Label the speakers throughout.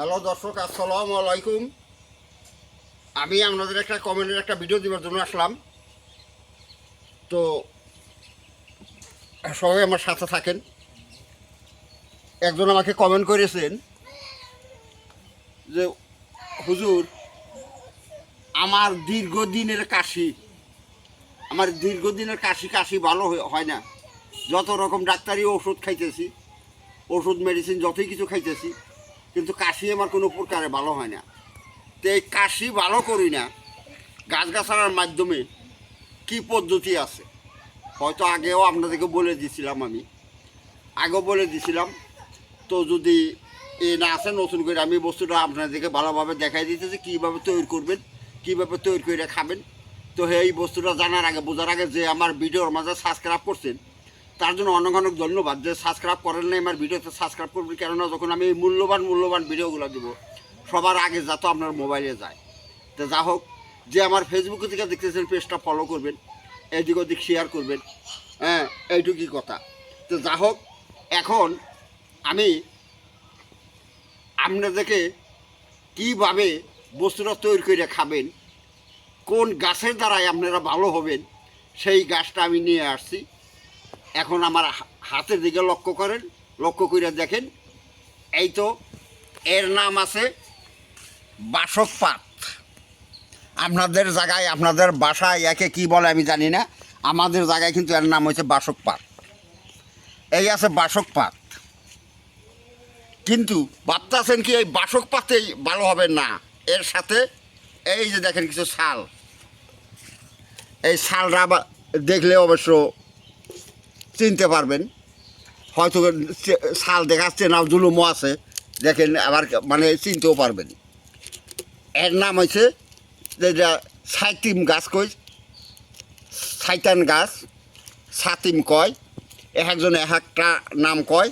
Speaker 1: Hello দর্শক, আসসালামু আলাইকুম। আমি আপনাদের একটা কমেন্টের একটা ভিডিও দেওয়ার জন্য আসলাম। তো সবাই আমার সাথে থাকেন। একজন আমাকে কমেন্ট করেছেন যে, হুজুর, আমার দীর্ঘদিনের কাশি, আমার দীর্ঘদিনের কাশি কাশি ভালো হয় না। যত রকম ডাক্তারি ওষুধ খাইতেছি, ওষুধ মেডিসিন যতই কিছু খাইতেছি কিন্তু কাশি আমার কোনো প্রকারে ভালো হয় না। তো এই কাশি ভালো করি না গাছগাছালার মাধ্যমে কি পদ্ধতি আছে? হয়তো আগেও আপনাদেরকে বলে দিছিলাম আমি। আগেও বলে দিছিলাম। তো যদি এ না আসে নতুন করে আমি বস্তুটা আপনাদেরকে ভালোভাবে দেখাই দিতেছি কীভাবে তৈরি করবেন, কীভাবে তৈরি করে খাবেন। তো এই বস্তুটা জানার আগে, বোঝার আগে যে আমার ভিডিওর মাঝে সাবস্ক্রাইব করছেন তার জন্য অনেক অনেক ধন্যবাদ যে সাবস্ক্রাইব করেন নাই আমার ভিডিওতে সাবস্ক্রাইব করবেন। কেননা যখন আমি এই মূল্যবান মূল্যবান ভিডিওগুলো দিব, সবার আগে যাতে আপনার মোবাইলে যায়। তো যা হোক, যে আমার ফেসবুকে থেকে দেখতেছেন পেজটা ফলো করবেন, এদিক ওদিক শেয়ার করবেন হ্যাঁ এইটুকুই কথা। তো যা হোক, এখন আমি আপনাদেরকে কীভাবে বস্তুটা তৈরি করে খাবেন, কোন গাছের দ্বারাই আপনারা ভালো হবেন, সেই গাছটা আমি নিয়ে আসছি। এখন আমার হাতের দিকে লক্ষ্য করেন, লক্ষ্য করে দেখেন, এই তো এর নাম আছে বাসক পাত আপনাদের জায়গায়, আপনাদের বাসায় একে কি বলে আমি জানি না, আমাদের জায়গায় কিন্তু এর নাম হচ্ছে বাসক পাত এই আছে বাসক পাত কিন্তু ভাবতেছেন কি এই বাসক পাতেই ভালো হবে না? এর সাথে এই যে দেখেন কিছু শাল এই শালটা দেখলে অবশ্য চিনতে পারবেন। হয়তো শাল দেখাচ্ছে না, জুলুমও আছে। দেখেন, আবার মানে চিনতেও পারবেন। এর নাম হয়েছে যেটা সাইতিম গাছ কই? সাইতান গাছ, সাতিম কয়। এক একজন এক একটা নাম কয়।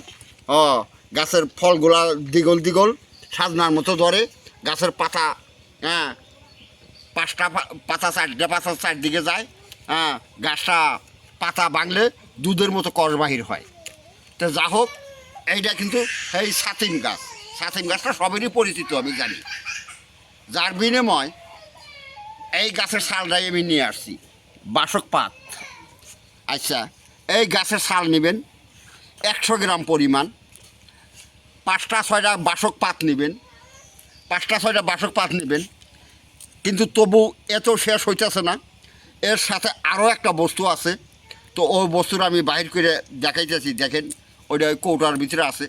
Speaker 1: ও, গাছের ফলগুলা দিগল দ্বিগল সাজনার মতো ধরে। গাছের পাতা হ্যাঁ পাঁচটা পাতা চারটে পাতা চারদিকে যায়। হ্যাঁ গাছটা পাতা বাংলে দুধের মতো কষ বাহির হয়। তো যা হোক, এইটা কিন্তু সেই সাতিম গাছ। সাতিম গাছটা সবেরই পরিচিত, আমি জানি। যার বিনিময় এই গাছের শালটাই আমি নিয়ে আসছি, বাসক পাত। আচ্ছা এই গাছের শাল নেবেন একশো গ্রাম পরিমাণ, পাঁচটা ছয়টা বাসক পাত নেবেন, পাঁচটা ছয়টা বাসক পাত নেবেন। কিন্তু তবু এত শেষ হইতেছে না, এর সাথে আরও একটা বস্তু আছে তো ওই বস্তুটা আমি বাহির করে দেখাইতেছি, দেখেন। ওইটা ওই কৌটার ভিতরে আছে।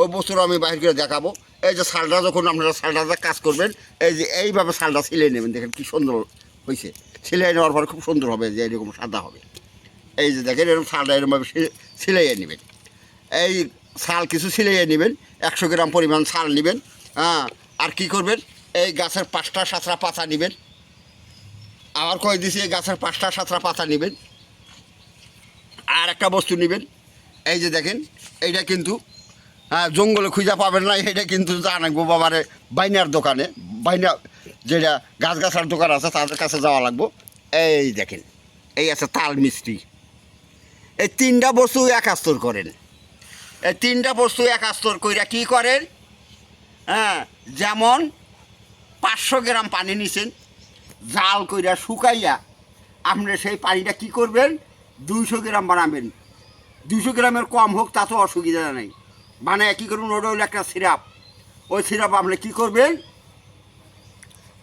Speaker 1: ওই বস্তুটা আমি বাহির করে দেখাবো। এই যে শালটা যখন আপনারা শালটাতে কাজ করবেন, এই যে এইভাবে শালটা সিলাই নেবেন, দেখেন কি সুন্দর হয়েছে সিলাই নেওয়ার পরে খুব সুন্দর হবে, যে এরকম সাদা হবে। এই যে দেখেন, এরকম শালটা এরকমভাবে সিলাইয়ে নেবেন। এই শাল কিছু সিলাইয়ে নেবেন, একশো গ্রাম পরিমাণ শাল নেবেন হ্যাঁ। আর কি করবেন, এই গাছের পাঁচটা সাতটা পাতা নেবেন। আবার কয়ে দিছি, এই গাছের পাঁচটা সাতটা পাতা নেবেন। একটা বস্তু নেবেন। এই যে দেখেন, এইটা কিন্তু হ্যাঁ জঙ্গলে খুঁজে পাবেন না এটা কিন্তু জানাকবো বাবারে, বাইনার দোকানে, বাইনা যেটা গাছ গাছার দোকান আছে, তাদের কাছে যাওয়া লাগবো। এই দেখেন, এই আছে তাল মিষ্টি এই তিনটা বস্তু এক আস্তর করেন। এই তিনটা বস্তু এক আস্তর কইরা কি করেন? হ্যাঁ যেমন পাঁচশো গ্রাম পানি নিছেন, জাল কইরা শুকাইয়া আপনি সেই পানিটা কি করবেন? দুইশো গ্রাম বানাবেন। দুইশো গ্রামের কম হোক, তা তো অসুবিধা নেই। মানে কী করুন, ওটা হলো একটা সিরাপ। ওই সিরাপ আপনি কী করবেন?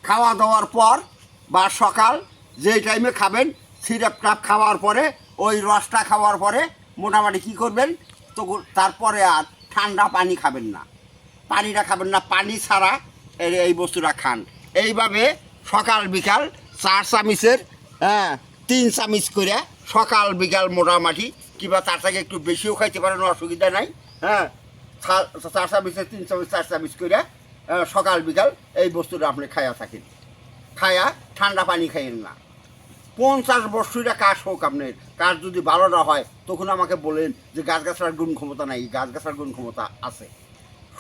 Speaker 1: খাওয়া দাওয়ার পর বা সকাল যেই টাইমে খাবেন সিরাপ টাপ খাওয়ার পরে, ওই রসটা খাওয়ার পরে মোটামুটি কী করবেন? তো তারপরে আর ঠান্ডা পানি খাবেন না। পানিটা খাবেন না, পানি ছাড়া এই বস্তুটা খান। এইভাবে সকাল বিকাল চার চামিচের হ্যাঁ তিন চামিচ করে সকাল, বিকাল মোটামুটি, কিংবা তার থেকে একটু বেশিও খাইতে পারেন, অসুবিধা নাই হ্যাঁ? চার চামিচের তিন চামিচ চার চামিচ করে সকাল, বিকাল এই বস্তুটা আপনি খায়া থাকেন। খায়া ঠান্ডা পানি খাইয়েন না। পঞ্চাশ বছরটা কাজ হোক আপনার, কাজ যদি ভালো না হয়, তখন আমাকে বলেন যে গাছ গাছার গুণ ক্ষমতা নাই গাছ গাছার গুণ ক্ষমতা আছে।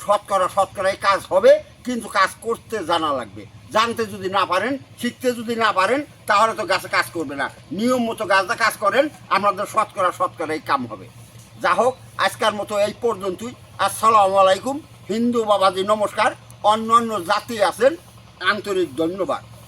Speaker 1: শতকরা শতকরাই কাজ হবে, কিন্তু কাজ করতে জানা লাগবে। জানতে যদি না পারেন, শিখতে যদি না পারেন, তাহলে তো গাছে কাজ করবে না। নিয়ম মতো গাছটা কাজ করেন, আপনাদের শতকরা শতকরাই কাম হবে। যা হোক, আজকার মতো এই পর্যন্তই। আসসালামু আলাইকুম। হিন্দু বাবাজি, নমস্কার। অন্য অন্য জাতি আছেন, আন্তরিক ধন্যবাদ।